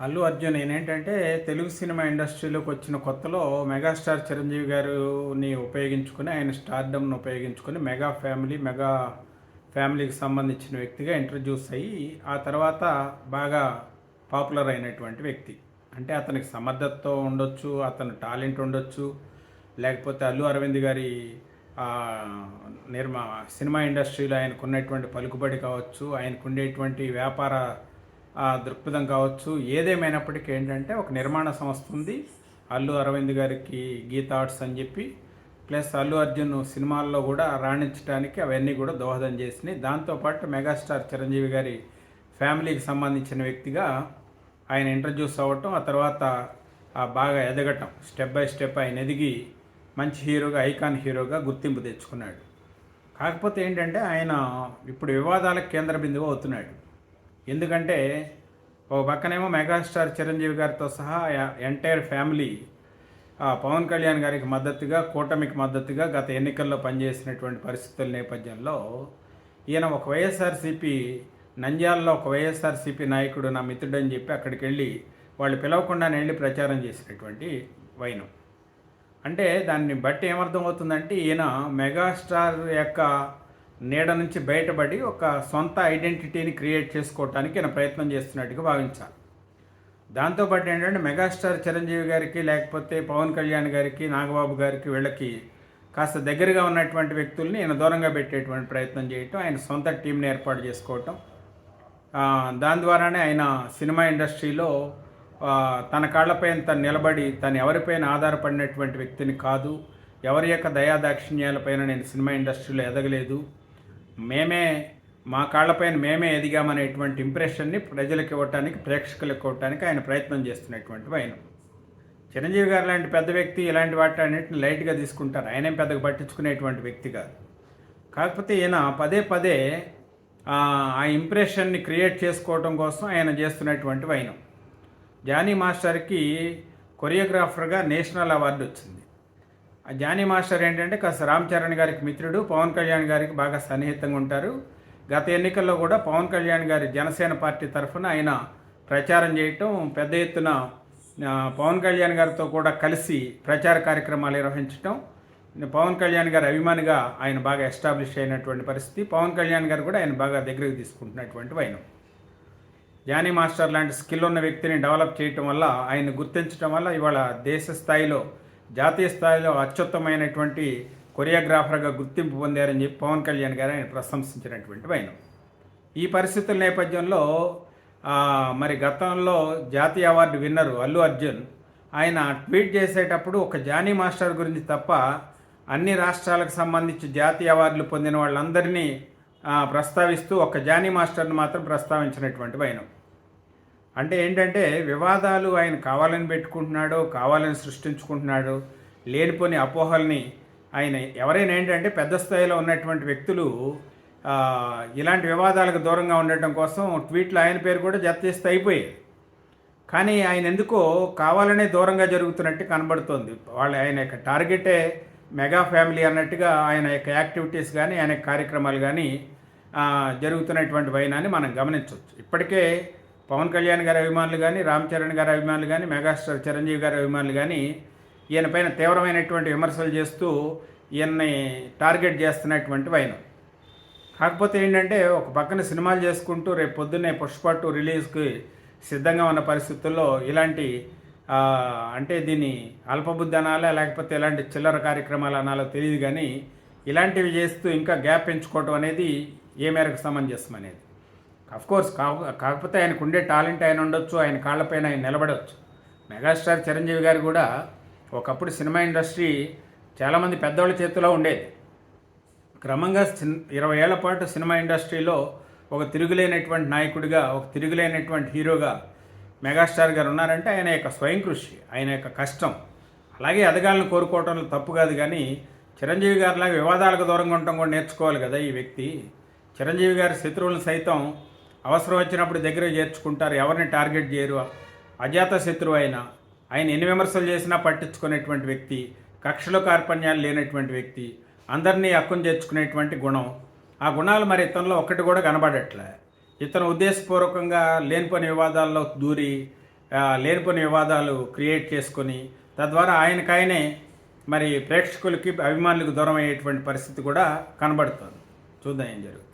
అల్లు అర్జున్ ఏంటంటే తెలుగు సినిమా ఇండస్ట్రీలోకి వచ్చిన కొత్తలో మెగాస్టార్ చిరంజీవి గారిని ఉపయోగించుకుని ఆయన స్టార్డమ్ను ఉపయోగించుకుని మెగా ఫ్యామిలీ మెగా ఫ్యామిలీకి సంబంధించిన వ్యక్తిగా ఇంట్రడ్యూస్ అయ్యి ఆ తర్వాత బాగా పాపులర్ అయినటువంటి వ్యక్తి. అంటే అతనికి సమర్థతతో ఉండొచ్చు అతని టాలెంట్ ఉండొచ్చు లేకపోతే అల్లు అరవింద్ గారి నిర్మా సినిమా ఇండస్ట్రీలో ఆయనకు ఉన్నటువంటి పలుకుబడి కావచ్చు ఆయనకు ఉండేటువంటి వ్యాపార దృక్పథం కావచ్చు. ఏదేమైనప్పటికీ ఏంటంటే ఒక నిర్మాణ సంస్థ ఉంది. అల్లు అరవింద్ గారికి గీత ఆర్ట్స్ అని చెప్పి ప్లస్ అల్లు అర్జున్ సినిమాల్లో కూడా రాణించడానికి అవన్నీ కూడా దోహదం చేసినాయి. దాంతోపాటు మెగాస్టార్ చిరంజీవి గారి ఫ్యామిలీకి సంబంధించిన వ్యక్తిగా ఆయన ఇంట్రడ్యూస్ అవ్వటం ఆ తర్వాత బాగా ఎదగటం స్టెప్ బై స్టెప్ ఆయన ఎదిగి మంచి హీరోగా ఐకాన్ హీరోగా గుర్తింపు తెచ్చుకున్నాడు. కాకపోతే ఏంటంటే ఆయన ఇప్పుడు వివాదాలకు కేంద్ర బిందువు అవుతున్నాడు. ఎందుకంటే ఒక పక్కనేమో మెగాస్టార్ చిరంజీవి గారితో సహా ఎంటైర్ ఫ్యామిలీ పవన్ కళ్యాణ్ గారికి మద్దతుగా కూటమికి మద్దతుగా గత ఎన్నికల్లో పనిచేసినటువంటి పరిస్థితుల నేపథ్యంలో ఈయన ఒక వైఎస్ఆర్సీపీ నంద్యాలలో ఒక వైఎస్ఆర్సీపీ నాయకుడు నా మిత్రుడు అని చెప్పి అక్కడికి వెళ్ళి వాళ్ళు పిలవకుండానే వెళ్ళి ప్రచారం చేసినటువంటి వైనం. అంటే దాన్ని బట్టి ఏమర్థం అవుతుందంటే ఈయన మెగాస్టార్ యొక్క నీడ నుంచి బయటపడి ఒక సొంత ఐడెంటిటీని క్రియేట్ చేసుకోవటానికి నేను ప్రయత్నం చేస్తున్నట్టుగా భావించాలి. దాంతోపాటు ఏంటంటే మెగాస్టార్ చిరంజీవి గారికి లేకపోతే పవన్ కళ్యాణ్ గారికి నాగబాబు గారికి వీళ్ళకి కాస్త దగ్గరగా ఉన్నటువంటి వ్యక్తుల్ని ఈయన దూరంగా పెట్టేటువంటి ప్రయత్నం చేయటం ఆయన సొంత టీంని ఏర్పాటు చేసుకోవటం. దాని ద్వారానే ఆయన సినిమా ఇండస్ట్రీలో తన కాళ్ళపైన తను నిలబడి తను ఎవరిపైన ఆధారపడినటువంటి వ్యక్తిని కాదు ఎవరి యొక్క దయాదాక్షిణ్యాలపైన నేను సినిమా ఇండస్ట్రీలో ఎదగలేదు మేమే మా కాళ్ళపైన మేమే ఎదిగామనేటువంటి ఇంప్రెషన్ని ప్రజలకు ఇవ్వటానికి ప్రేక్షకులకు ఇవ్వటానికి ఆయన ప్రయత్నం చేస్తున్నటువంటి ఆయన. చిరంజీవి గారు లాంటి పెద్ద వ్యక్తి ఇలాంటి వాటి అన్నింటిని లైట్గా తీసుకుంటారు. ఆయనేం పెద్దగా పట్టించుకునేటువంటి వ్యక్తి కాదు. కాకపోతే ఈయన పదే పదే ఆ ఇంప్రెషన్ని క్రియేట్ చేసుకోవడం కోసం ఆయన చేస్తున్నటువంటి వైనం. జానీ మాస్టర్కి కొరియోగ్రాఫర్గా నేషనల్ అవార్డు వచ్చింది. జానీ మాస్టర్ ఏంటంటే కాస్త రామ్ చరణ్ గారికి మిత్రుడు పవన్ కళ్యాణ్ గారికి బాగా సన్నిహితంగా ఉంటారు. గత ఎన్నికల్లో కూడా పవన్ కళ్యాణ్ గారి జనసేన పార్టీ తరఫున ఆయన ప్రచారం చేయటం పెద్ద ఎత్తున పవన్ కళ్యాణ్ గారితో కూడా కలిసి ప్రచార కార్యక్రమాలు నిర్వహించటం పవన్ కళ్యాణ్ గారి అభిమానిగా ఆయన బాగా ఎస్టాబ్లిష్ అయినటువంటి పరిస్థితి పవన్ కళ్యాణ్ గారు కూడా ఆయన బాగా దగ్గరికి తీసుకుంటున్నటువంటి వైనం. జానీ మాస్టర్ లాంటి స్కిల్ ఉన్న వ్యక్తిని డెవలప్ చేయటం వల్ల ఆయన గుర్తించడం వల్ల ఇవాళ దేశ స్థాయిలో జాతీయ స్థాయిలో అత్యుత్తమైనటువంటి కొరియోగ్రాఫర్గా గుర్తింపు పొందారని చెప్పి పవన్ కళ్యాణ్ గారు ఆయన ప్రశంసించినటువంటి వైనం. ఈ పరిస్థితుల నేపథ్యంలో మరి గతంలో జాతీయ అవార్డు విన్నరు అల్లు అర్జున్. ఆయన ట్వీట్ చేసేటప్పుడు ఒక జానీ మాస్టర్ గురించి తప్ప అన్ని రాష్ట్రాలకు సంబంధించి జాతీయ అవార్డులు పొందిన వాళ్ళందరినీ ప్రస్తావిస్తూ ఒక జానీ మాస్టర్ని మాత్రం ప్రస్తావించినటువంటి వైనం. అంటే ఏంటంటే వివాదాలు ఆయన కావాలని పెట్టుకుంటున్నాడో కావాలని సృష్టించుకుంటున్నాడో లేనిపోని అపోహల్ని ఆయన ఎవరైనా ఏంటంటే పెద్ద స్థాయిలో ఉన్నటువంటి వ్యక్తులు ఇలాంటి వివాదాలకు దూరంగా ఉండటం కోసం ట్వీట్లు ఆయన పేరు కూడా జత చేస్తే అయిపోయాయి కానీ ఆయన ఎందుకో కావాలనే దూరంగా జరుగుతున్నట్టు కనబడుతోంది. వాళ్ళ ఆయన యొక్క టార్గెటే మెగా ఫ్యామిలీ అన్నట్టుగా ఆయన యొక్క యాక్టివిటీస్ కానీ ఆయన కార్యక్రమాలు కానీ జరుగుతున్నటువంటి జరుగుతున్నటువంటి వైనాన్ని మనం గమనించవచ్చు. ఇప్పటికే పవన్ కళ్యాణ్ గారి అభిమానులు కానీ రామ్ చరణ్ గారి అభిమానులు కానీ మెగాస్టార్ చిరంజీవి గారి అభిమానులు కానీ ఈయన పైన తీవ్రమైనటువంటి విమర్శలు చేస్తూ ఈయన్ని టార్గెట్ చేస్తున్నటువంటి వైనం కాకపోతే ఏంటంటే ఒక పక్కన సినిమాలు చేసుకుంటూ రేపు పొద్దున్నే పుష్ప టూ రిలీజ్కి సిద్ధంగా ఉన్న పరిస్థితుల్లో ఇలాంటి అంటే దీన్ని అల్పబుద్ధి అనాలా లేకపోతే ఇలాంటి చిల్లర కార్యక్రమాలు అనాలో తెలియదు కానీ ఇలాంటివి చేస్తూ ఇంకా గ్యాప్ పెంచుకోవటం అనేది ఏ మేరకు సమంజసం అనేది? కోర్స్ కాకపోతే ఆయనకు ఉండే టాలెంట్ ఆయన ఉండొచ్చు ఆయన కాళ్ళపైన ఆయన నిలబడవచ్చు మెగాస్టార్ చిరంజీవి గారు కూడా ఒకప్పుడు సినిమా ఇండస్ట్రీ చాలామంది పెద్దవాళ్ళ చేతిలో ఉండేది. క్రమంగా ఇరవై ఏళ్ళ పాటు సినిమా ఇండస్ట్రీలో ఒక తిరుగులేనటువంటి నాయకుడిగా ఒక తిరుగులేనటువంటి హీరోగా మెగాస్టార్ గారు ఉన్నారంటే ఆయన యొక్క స్వయం కృషి ఆయన యొక్క కష్టం. అలాగే ఎదగాలను కోరుకోవటంలో తప్పు కాదు కానీ చిరంజీవి గారిలాగా వివాదాలకు దూరంగా ఉండటం కూడా నేర్చుకోవాలి కదా ఈ వ్యక్తి. చిరంజీవి గారి శత్రువులను సైతం అవసరం వచ్చినప్పుడు దగ్గర చేర్చుకుంటారు. ఎవరిని టార్గెట్ చేయరు. అజాత శత్రువు అయినా ఆయన ఎన్ని విమర్శలు చేసినా పట్టించుకునేటువంటి వ్యక్తి కక్షలు కార్పణ్యాలు లేనటువంటి వ్యక్తి అందరినీ హక్కును చేర్చుకునేటువంటి గుణం. ఆ గుణాలు మరి ఇతనిలో ఒక్కటి కూడా కనబడట్లే. ఇతను ఉద్దేశపూర్వకంగా లేనిపోని వివాదాల్లో దూరి లేనిపోని వివాదాలు క్రియేట్ చేసుకొని తద్వారా ఆయనకాయనే మరి ప్రేక్షకులకి అభిమానులకు దూరం అయ్యేటువంటి పరిస్థితి కూడా కనబడుతుంది. చూద్దాం ఏం జరుగుతుంది.